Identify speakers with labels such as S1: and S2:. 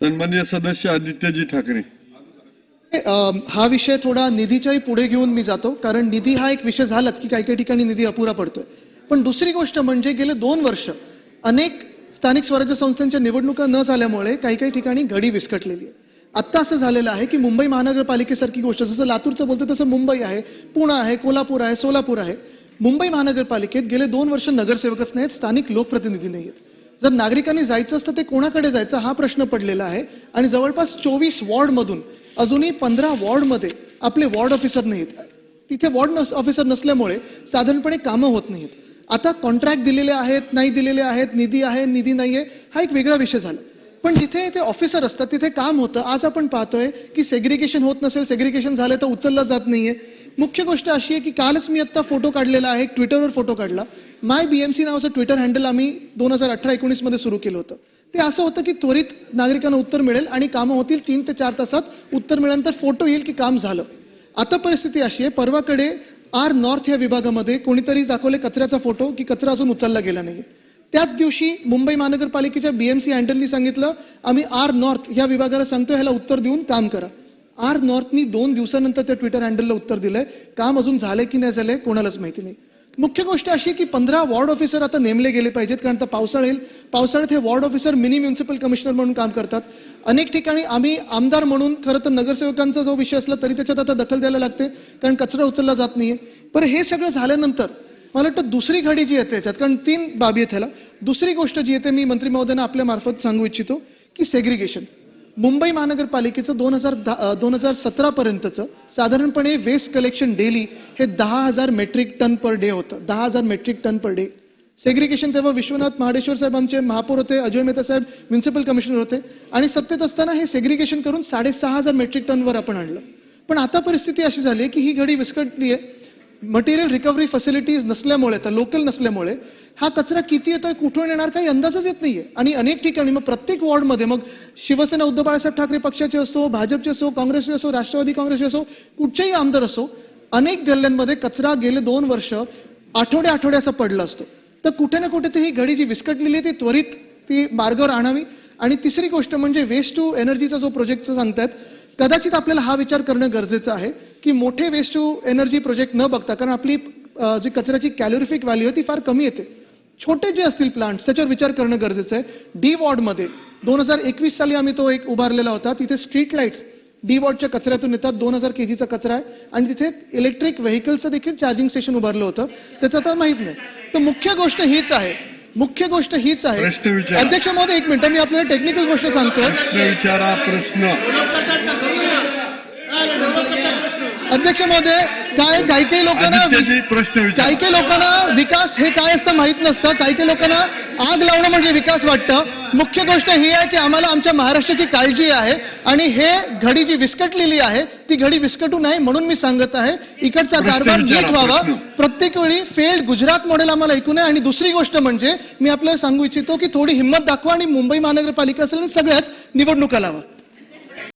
S1: सन्मान्य सदस्य आदित्यजी ठाकरे.
S2: हा विषय थोडा निधीच्याही पुढे घेऊन मी जातो कारण निधी हा एक विषय झालाच की काही काही ठिकाणी निधी अपुरा पडतोय. पण दुसरी गोष्ट म्हणजे गेले दोन वर्ष अनेक स्थानिक स्वराज्य संस्थांच्या निवडणुका न झाल्यामुळे काही काही ठिकाणी घडी विस्कटलेली आहे. आत्ता असं झालेलं आहे की मुंबई महानगरपालिकेसारखी गोष्ट जसं लातूरचं बोलतं तसं मुंबई आहे पुणे आहे कोल्हापूर आहे सोलापूर आहे. मुंबई महानगरपालिकेत गेले दोन वर्ष नगरसेवकच नाहीत स्थानिक लोकप्रतिनिधी नाही आहेत जर नागरिकांनी जायचं असतं ते कोणाकडे जायचं हा प्रश्न पडलेला आहे. आणि जवळपास चोवीस वॉर्डमधून अजूनही पंधरा वॉर्डमध्ये आपले वॉर्ड ऑफिसर नाहीत. तिथे वॉर्ड नस ऑफिसर नसल्यामुळे साधारणपणे कामं होत नाहीत. आता कॉन्ट्रॅक्ट दिलेले आहेत नाही दिलेले आहेत निधी आहे निधी नाही आहे हा एक वेगळा विषय झाला. पण जिथे ते ऑफिसर असतात तिथे काम होतं. आज आपण पाहतोय की सेग्रिगेशन होत नसेल सेग्रिगेशन झालं तर उचललं जात नाहीये. मुख्य गोष्ट अशी आहे की कालच मी आत्ता फोटो काढलेला आहे ट्विटरवर फोटो काढला. माय बी एम सी नावाचं ट्विटर हँडल आम्ही दोन हजार अठरा एकोणीसमध्ये सुरू केलं होतं. ते असं होतं की त्वरित नागरिकांना उत्तर मिळेल आणि कामं होतील तीन ते चार तासात उत्तर मिळाल्यानंतर फोटो येईल की काम झालं. आता परिस्थिती अशी आहे परवाकडे आर नॉर्थ या विभागामध्ये कोणीतरी दाखवले कचऱ्याचा फोटो की कचरा अजून उचलला गेला नाही त्याच दिवशी मुंबई महानगरपालिकेच्या बी एम सी हँडलनी सांगितलं आम्ही आर नॉर्थ या विभागाला सांगतो ह्याला उत्तर देऊन काम करा. आर नॉर्थनी दोन दिवसानंतर त्या ट्विटर हँडलला उत्तर दिलंय. काम अजून झालंय की नाही झालंय कोणालाच माहिती नाही. मुख्य गोष्ट अशी की पंधरा वॉर्ड ऑफिसर आता नेमले गेले पाहिजेत कारण आता पावसाळा येईल. पावसाळ्यात हे ward officer mini municipal commissioner म्हणून काम करतात. अनेक ठिकाणी आम्ही आमदार म्हणून खरं तर नगरसेवकांचा जो विषय असला तरी त्याच्यात आता दखल द्यायला लागते कारण कचरा उचलला जात नाहीये. पण हे सगळं झाल्यानंतर मला वाटतं दुसरी घडी जी येते याच्यात कारण तीन बाबी आहेत ह्याला. दुसरी गोष्ट जी येते मी मंत्री महोदयांना आपल्या मार्फत सांगू इच्छितो की सेग्रिगेशन मुंबई महानगरपालिकेचं दोन हजार दहा दोन हजार सतरापर्यंतचं साधारणपणे वेस्ट कलेक्शन डेली हे दहा हजार मेट्रिक टन पर डे होतं. दहा हजार metric ton per day segregation तेव्हा विश्वनाथ महाडेश्वर साहेब आमचे महापौर होते अजय मेहता साहेब म्युन्सिपल कमिशनर होते. आणि सत्तेत असताना हे सेग्रिगेशन करून साडेसहा हजार मेट्रिक टनवर आपण आणलं. पण आता परिस्थिती अशी झाली आहे की ही घडी विस्कटली आहे मटेरियल रिकव्हरी फॅसिलिटीज नसल्यामुळे तर लोकल नसल्यामुळे हा कचरा किती येतोय कुठून येणार काही अंदाजच येत नाहीये. आणि अनेक ठिकाणी मग प्रत्येक वॉर्डमध्ये मग शिवसेना उद्धव बाळासाहेब ठाकरे पक्षाचे असो भाजपचे असो काँग्रेसचे असो राष्ट्रवादी काँग्रेसचे असो कुठचेही आमदार असो अनेक गल्ल्यांमध्ये कचरा गेले दोन वर्ष आठवड्या आठवडे असा पडला असतो. तर कुठे ना कुठे ती ही घडी जी विस्कटलेली आहे ती त्वरित ती मार्गावर आणावी आणि तिसरी गोष्ट म्हणजे वेस्ट टू एनर्जीचा जो प्रोजेक्टचा सांगतायत कदाचित आपल्याला हा विचार करणं गरजेचं आहे की मोठे वेस्ट टू एनर्जी प्रोजेक्ट न बघता कारण आपली जी कचऱ्याची कॅलोरिफिक व्हॅल्यू आहे ती फार कमी येते. छोटे जे असतील प्लांट्स त्याच्यावर विचार करणं गरजेचं आहे. डी वॉर्डमध्ये दोन हजार एकवीस साली आम्ही तो एक उभारलेला होता. तिथे स्ट्रीट लाईट्स डी वॉर्डच्या कचऱ्यातून येतात. दोन हजार के जीचा कचरा आहे. आणि तिथे इलेक्ट्रिक व्हेकलचं देखील चार्जिंग स्टेशन उभारलं होतं. त्याचं आता माहीत नाही. तर मुख्य गोष्ट हीच आहे. मुख्य गोष्ट हीच आहे. अध्यक्ष महोदय एक मिनिट. मी आपल्याला टेक्निकल गोष्ट सांगतो
S1: प्रश्न.
S2: अध्यक्ष महोदय काय काही काही लोकांना
S1: प्रश्न
S2: काही काही लोकांना विकास हे काय असतं माहीत नसतं. काही काही लोकांना आग लावणं म्हणजे विकास वाटतं. मुख्य गोष्ट ही आहे की आम्हाला आमच्या महाराष्ट्राची काळजी आहे आणि हे घडी जी विस्कटलेली आहे ती घडी विस्कटू नये म्हणून मी सांगत आहे. इकडचा कारभार नीट व्हावा. प्रत्येक वेळी फेल्ड गुजरात मॉडेल आम्हाला ऐकू नये. आणि दुसरी गोष्ट म्हणजे मी आपल्याला सांगू इच्छितो की थोडी हिंमत दाखवा आणि मुंबई महानगरपालिका असेल सगळ्याच निवडणुका लावा.